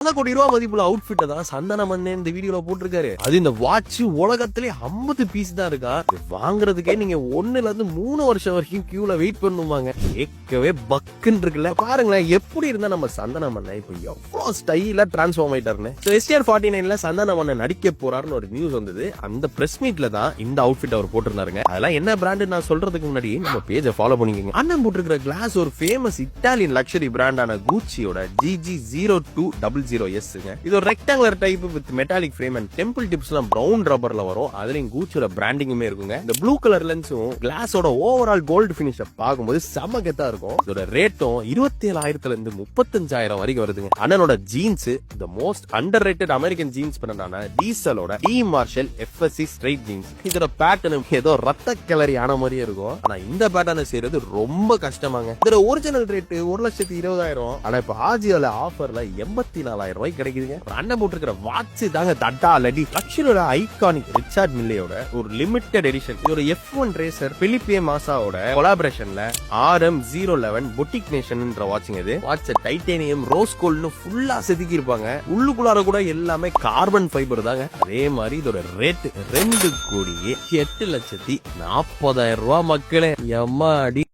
பல கோடி ரூபா மதிப்புள்ள அவுட்ஃபிட் தான் சந்தன மண்ணே இந்த வீடியோல போட்டிருக்காரு. அது இந்த வாட்ச் உலகத்திலே 50 பீஸ் தான் இருக்கா? வாங்குறதுக்கே நீங்க ஒண்ணுல இருந்து மூணு வருஷம் வரைக்கும் கியூல வெயிட் பண்ணுவாங்க. கேட்கவே பக்குன்னு இருக்குல்ல. பாருங்களேன் எப்படி இருந்தா நம்ம சந்தன மண்ணை இப்போ எவ்வளவு ஸ்டைல டிரான்ஸ்ஃபார்ம் ஆயிட்டாருன்னு. எஸ்டிஆர் ஃபார்ட்டி நைன்ல சந்தன மண்ணை நடிக்க போறாருன்னு ஒரு நியூஸ் வந்தது. அந்த பிரஸ் மீட்ல தான் இந்த அவுட்ஃபிட் அவர் போட்டிருந்தாருங்க. அதெல்லாம் என்ன பிராண்டு நான் சொல்றதுக்கு முன்னாடி நம்ம பேஜை ஃபாலோ பண்ணிக்கோங்க. அண்ணன் போட்டிருக்கிற கிளாஸ் ஒரு ஃபேமஸ் இட்டாலியன் லக்ஸரி பிராண்டான கூச்சியோட GG zero two double zero எஸ்ங்க இது ஒரு rectangular type with metallic frame and temple டிப்ஸ்லாம் brown ரப்பர்ல வரும். அதுலயும் கூச்சோட பிராண்டிங்குமே இருக்குங்க. இந்த ப்ளூ கலர் லென்ஸும் கிளாஸோட ஓவரால் கோல்டு ஃபினிஷ பார்க்கும்போது செம கெத்தா இருக்கும். இதோட ரேட்டும் இருபத்தி ஏழாயிரத்துல இருந்து முப்பத்தஞ்சாயிரம் வரைக்கும் வருதுங்க. அண்ணனோட jeans the most underrated American jeans பண்ணனான டீசலோட D Marshal FSC straight jeans இதோட பேட்டர்னும் ஏதோ ரத்த கிளறி ஆன மாதிரியே இருக்கும். ஆனா இந்த பேட்டர்னை செய்யறது ரொம்ப கஷ்டமாங்க. இதோட ஒரிஜினல் ரேட் ஒரு லட்சத்தி இருபதாயிரம். ஆனா இப்ப ஆஜியோல ஆஃபர்ல எண்பத்தி நாலாயிரம் ரூபாய்க்கு கிடைக்குதுங்க. ஒரு அண்ணன் போட்டிருக்கிற வாட்ச் தாங்க தட்டா லடி. லக்ஷரோட ஐகானிக் ரிச்சார்ட் மில்லையோட ஒரு லிமிடெட் எடிஷன் ஒரு எஃப் ஒன் ரேசர் பிலிப்பே மாசாவோட கொலாபரேஷன்ல R M zero eleven boutique நேஷன்ன்ற வாட்சிங் இது. வாட்ச் டைட்டேனியம் ரோஸ் கோல்ட்னு ஃபுல்லா செதுக்கி இருப்பாங்க உள்ளுக்குள்ளார கூட எல்லாமே கார்பன் ஃபைபர் தாங்க. அதே மாதிரி இதோட ரேட் ரெண்டு கோடி எட்டு லட்சத்தி நாற்பதாயிரம் ரூபாய் மக்களே. எம்மாடி.